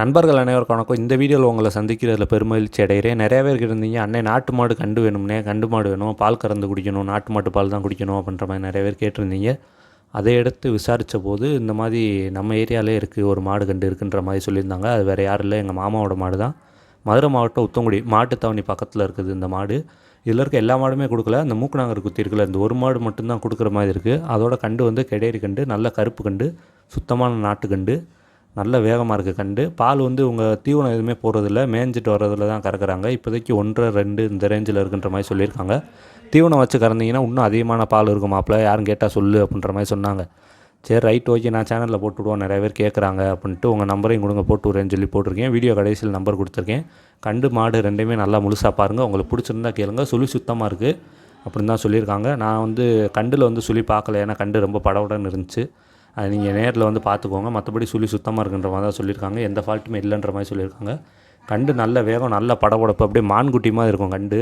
நண்பர்கள் அனைவருக்கும் வணக்கம் இந்த வீடியோவில் உங்களை சந்திக்கிறதுல பெருமகிழ்ச்சி அடைகிறேன். நிறைய பேர் இருந்தீங்க அண்ணே நாட்டு மாடு கண்டு வேணும்னே கண்டு மாடு வேணும்? பால் கறந்து குடிக்கணும் நாட்டு மாட்டு பால் தான் குடிக்கணும் அப்படின்ற மாதிரி நிறைய பேர் கேட்டிருந்தீங்க. அதை எடுத்து விசாரித்த போது இந்த மாதிரி நம்ம ஏரியாவிலே இருக்குது ஒரு மாடு கண்டு இருக்குன்ற மாதிரி சொல்லியிருந்தாங்க. அது வேறு யாரும் இல்லை எங்கள் மாமாவோட மாடு தான். மதுரை மாவட்டம் உத்தங்குடி மாட்டுத்தாவணி பக்கத்தில் இருக்குது இந்த மாடு. இதில் இருக்க எல்லா மாடுமே கொடுக்கல. அந்த மூக்குநாங்கர் குத்தி இருக்குல்ல இந்த ஒரு மாடு மட்டும்தான் கொடுக்குற மாதிரி இருக்குது அதோட கண்டு வந்து கெடேரி கண்டு நல்ல கருப்பு கண்டு சுத்தமான நாட்டு கண்டு. நல்ல வேகமாக இருக்குது கண்டு. பால் வந்து உங்கள் தீவனம் எதுவுமே போடுறதில்ல. மேய்ஞ்சிட்டு வர்றதுல தான் கறக்குறாங்க. இப்போதைக்கு ஒன்றரை ரெண்டு இந்த ரேஞ்சில் இருக்குன்ற மாதிரி சொல்லியிருக்காங்க. தீவனம் வச்சு கறந்தீங்கன்னா இன்னும் அதிகமான பால் இருக்கும் மாப்பிள்ள யாரும் கேட்டால் சொல்லு அப்படின்ற மாதிரி சொன்னாங்க. சரி ரைட் ஓகே நான் சேனலில் போட்டு விடுவோம். நிறைய பேர் கேட்குறாங்க அப்படின்ட்டு உங்கள் நம்பரையும் கொடுங்க. போட்டு விட்றேன்னு சொல்லி போட்டிருக்கேன். வீடியோ கடைசியில் நம்பர் கொடுத்துருக்கேன். கண்டு மாடு ரெண்டையுமே நல்லா முழுசாக பாருங்கள் உங்களுக்கு பிடிச்சிருந்தா கேளுங்க. சுழி சுத்தமாக இருக்குது அப்படின்னு தான் சொல்லியிருக்காங்க. நான் வந்து கண்டில் வந்து சுழி பார்க்கல. ஏன்னா கண்டு ரொம்ப படவுடன் இருந்துச்சு. அது நீங்கள் நேரில் வந்து பார்த்துக்கோங்க. மற்றபடி சுழி சுத்தமாக இருக்குன்ற மாதிரி தான் சொல்லியிருக்காங்க. எந்த ஃபால்ட்டுமே இல்லைன்ற மாதிரி சொல்லியிருக்காங்க. கண்டு நல்ல வேகம் நல்ல படபடப்பு அப்படியே மான்குட்டி மாதிரி இருக்கும் கண்டு.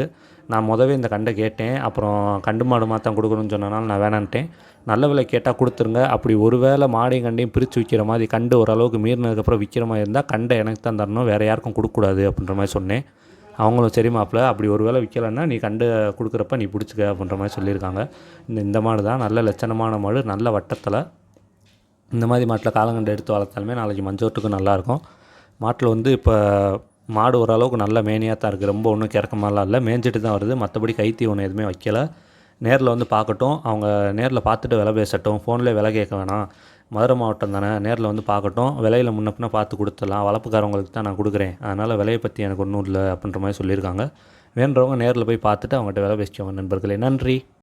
நான் முதவே இந்த கண்டை கேட்டேன். அப்புறம் கண்டு மாடு மாத்தான் கொடுக்கணும்னு சொன்னனால நான் வேணான்ட்டேன். நல்ல விலை கேட்டால் கொடுத்துருங்க. அப்படி ஒரு வேளை மாடையும் கண்டையும் பிரித்து விற்கிற மாதிரி கண்டு ஓரளவுக்கு மீறினதுக்கப்புறம் விற்கிற மாதிரி இருந்தால் கண்டை எனக்கு தான் தரணும். வேறு யாருக்கும் கொடுக்கக்கூடாது அப்படின்ற மாதிரி சொன்னேன். அவங்களும் சரி மாப்பிள்ள அப்படி ஒரு வேளை விற்கலைன்னா நீ கண்டு கொடுக்குறப்ப நீ பிடிச்சிக்க அப்படின்ற மாதிரி சொல்லியிருக்காங்க. இந்த இந்த மாடு தான் நல்ல லட்சணமான மாடு நல்ல வட்டத்தில் இந்த மாதிரி மாட்டில் காலங்கண்டு எடுத்து வளர்த்தாலுமே நாளைக்கு மஞ்சோட்டுக்கும் நல்லாயிருக்கும். மாட்டில் வந்து இப்போ மாடு ஓரளவுக்கு நல்ல மேனியாக தான் இருக்குது ரொம்ப ஒன்றும் கிறக்கமாலாம் இல்லை. மேய்ஞ்சிட்டு தான் வருது. மற்றபடி கைத்தி ஒன்று எதுவுமே வைக்கலை. நேரில் வந்து பார்க்கட்டும். அவங்க நேரில் பார்த்துட்டு விலை பேசட்டும். ஃபோனில் விலை கேட்க வேணாம். மதுரை மாவட்டம் தானே. நேரில் வந்து பார்க்கட்டும். விலையில் முன்ன பார்த்து கொடுத்துடலாம். வளர்ப்புக்காரவங்களுக்கு தான் நான் கொடுக்குறேன். அதனால் விலையை பற்றி எனக்கு ஒன்றும் இல்லை அப்படின்ற மாதிரி சொல்லியிருக்காங்க. வேண்டவங்க நேரில் போய் பார்த்துட்டு அவங்ககிட்ட விலை பேசிக்கோங்க நண்பர்களே. நன்றி.